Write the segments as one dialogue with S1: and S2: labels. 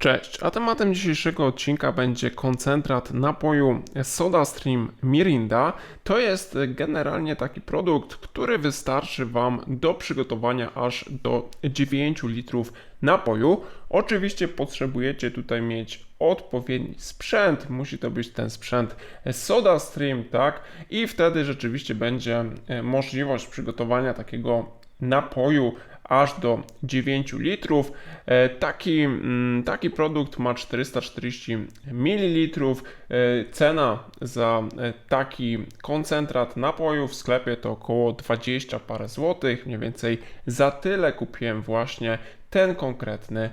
S1: Cześć, a tematem dzisiejszego odcinka będzie koncentrat napoju SodaStream Mirinda. To jest generalnie taki produkt, który wystarczy Wam do przygotowania aż do 9 litrów napoju. Oczywiście potrzebujecie tutaj mieć odpowiedni sprzęt, musi to być ten sprzęt SodaStream, tak? I wtedy rzeczywiście będzie e, możliwość przygotowania takiego napoju aż do 9 litrów. E, Taki, mm, taki produkt ma 440 ml. E, Cena za e, taki koncentrat napoju w sklepie to około 20 parę złotych. Mniej więcej za tyle kupiłem właśnie ten konkretny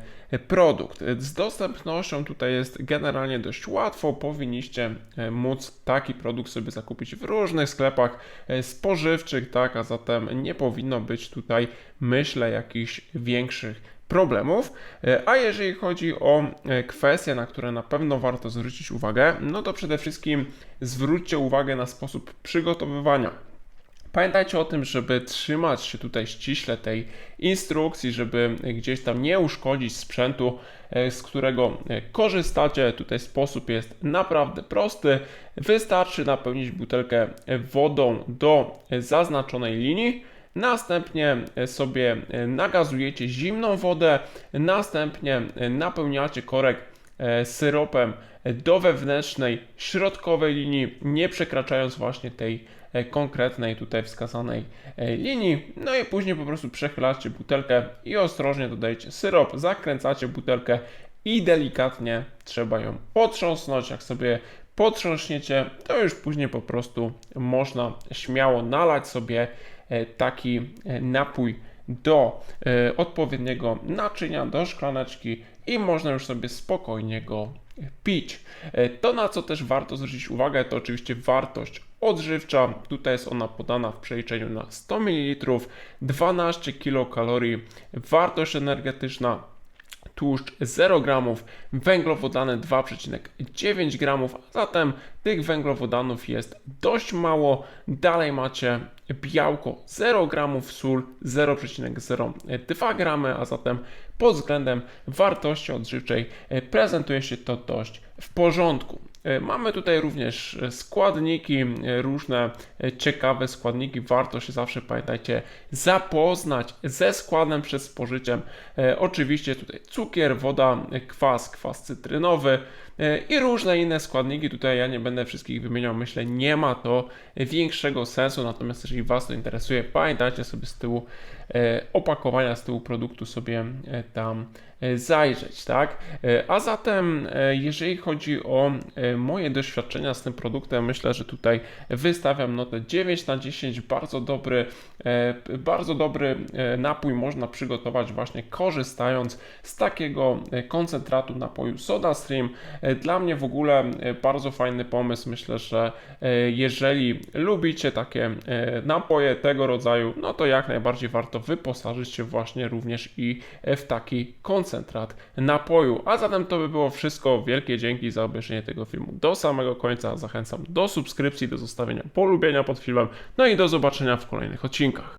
S1: produkt. Z dostępnością tutaj jest generalnie dość łatwo. Powinniście e, móc taki produkt sobie zakupić w różnych sklepach e, spożywczych, tak, a zatem nie powinno być tutaj, myślę, jakichś większych problemów. E, A jeżeli chodzi o kwestie, na które na pewno warto zwrócić uwagę, no to przede wszystkim zwróćcie uwagę na sposób przygotowywania. Pamiętajcie o tym, żeby trzymać się tutaj ściśle tej instrukcji, żeby gdzieś tam nie uszkodzić sprzętu, e, z którego e, korzystacie. Tutaj sposób jest naprawdę prosty. Wystarczy napełnić butelkę wodą do zaznaczonej linii. Następnie sobie nagazujecie zimną wodę, następnie napełniacie korek e, syropem do wewnętrznej, środkowej linii, nie przekraczając właśnie tej e, konkretnej tutaj wskazanej e, linii. No i później po prostu przechylacie butelkę i ostrożnie dodajecie syrop, zakręcacie butelkę i delikatnie trzeba ją potrząsnąć. Jak sobie potrząśniecie, to już później po prostu można śmiało nalać sobie e, taki e, napój do e, odpowiedniego naczynia, do szklaneczki i można już sobie spokojnie go pić. E, To, na co też warto zwrócić uwagę, to oczywiście wartość odżywcza. Tutaj jest ona podana w przeliczeniu na 100 ml, 12 kilokalorii, wartość energetyczna tłuszcz 0 gramów, węglowodany 2,9 gramów, a zatem tych węglowodanów jest dość mało. Dalej macie białko 0 gramów, sól 0,02 gramy, a zatem pod względem wartości odżywczej prezentuje się to dość w porządku. E, Mamy tutaj również e, składniki, e, różne ciekawe składniki. Warto się zawsze, pamiętajcie, zapoznać ze składem przed spożyciem. Oczywiście tutaj cukier, woda, kwas, kwas cytrynowy i różne inne składniki. Tutaj ja nie będę wszystkich wymieniał. Myślę, nie ma to większego sensu. Natomiast jeżeli Was to interesuje, pamiętajcie sobie z tyłu opakowania, z tyłu produktu sobie tam zajrzeć, tak? A zatem, jeżeli chodzi o moje doświadczenia z tym produktem, myślę, że tutaj wystawiam notę 9 na 10. Bardzo dobry, e, bardzo dobry e, napój można przygotować właśnie korzystając z takiego e, koncentratu napoju SodaStream. E, Dla mnie w ogóle bardzo fajny pomysł. Myślę, że jeżeli lubicie takie napoje tego rodzaju, no to jak najbardziej warto wyposażyć się właśnie również i w taki koncentrat napoju. A zatem to by było wszystko. Wielkie dzięki za obejrzenie tego filmu do samego końca. Zachęcam do subskrypcji, do zostawienia polubienia pod filmem, no i do zobaczenia w kolejnych odcinkach.